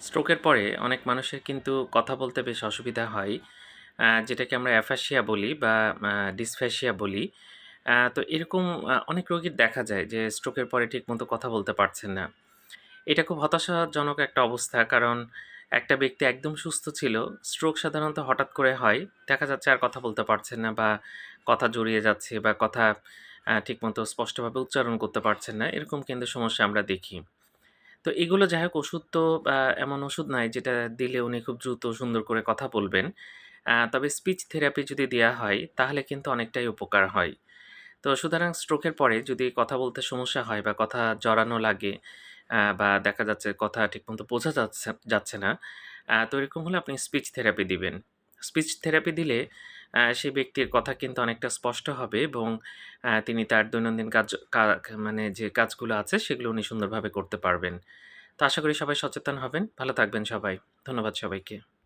স্ট্রোকের পরে অনেক মানুষের কিন্তু কথা বলতে বেশ অসুবিধা হয়। যেটাকে আমরা অ্যাফাসিয়া বলি বা ডিসফ্যাসিয়া বলি। তো এরকম অনেক রোগীর দেখা যায় যে স্ট্রোকের পরে ঠিকমতো কথা বলতে পারছেন না। এটা খুব হতাশাজনক একটা অবস্থা। কারণ একটা ব্যক্তি একদম সুস্থ ছিল। স্ট্রোক সাধারণত হঠাৎ করে হয়। দেখা যাচ্ছে আর কথা বলতে পারছেন না বা কথা জড়িয়ে যাচ্ছে বা কথা ঠিকমতো স্পষ্টভাবে উচ্চারণ করতে পারছেন না। এরকম কিন্তু সমস্যা আমরা দেখি। তো এগুলো যাই হোক ওষুধ তো এমন ওষুধ নাই যেটা দিলে উনি খুব দ্রুত সুন্দর করে কথা বলবেন। তবে স্পিচ থেরাপি যদি দেওয়া হয় তাহলে কিন্তু অনেকটাই উপকার হয়। তো সুতরাং স্ট্রোকের পরে যদি কথা বলতে সমস্যা হয় বা কথা জড়ানো লাগে বা দেখা যাচ্ছে কথা ঠিকমতো বোঝা যাচ্ছে যাচ্ছে না, তো এরকম হলে আপনি স্পিচ থেরাপি দিবেন। স্পিচ থেরাপি দিলে সেই ব্যক্তির কথা কিন্তু অনেকটা স্পষ্ট হবে এবং তিনি তার দৈনন্দিন কাজ মানে যে কাজগুলো আছে সেগুলো উনি সুন্দরভাবে করতে পারবেন। তো আশা করি সবাই সচেতন হবেন। ভালো থাকবেন সবাই। ধন্যবাদ সবাইকে।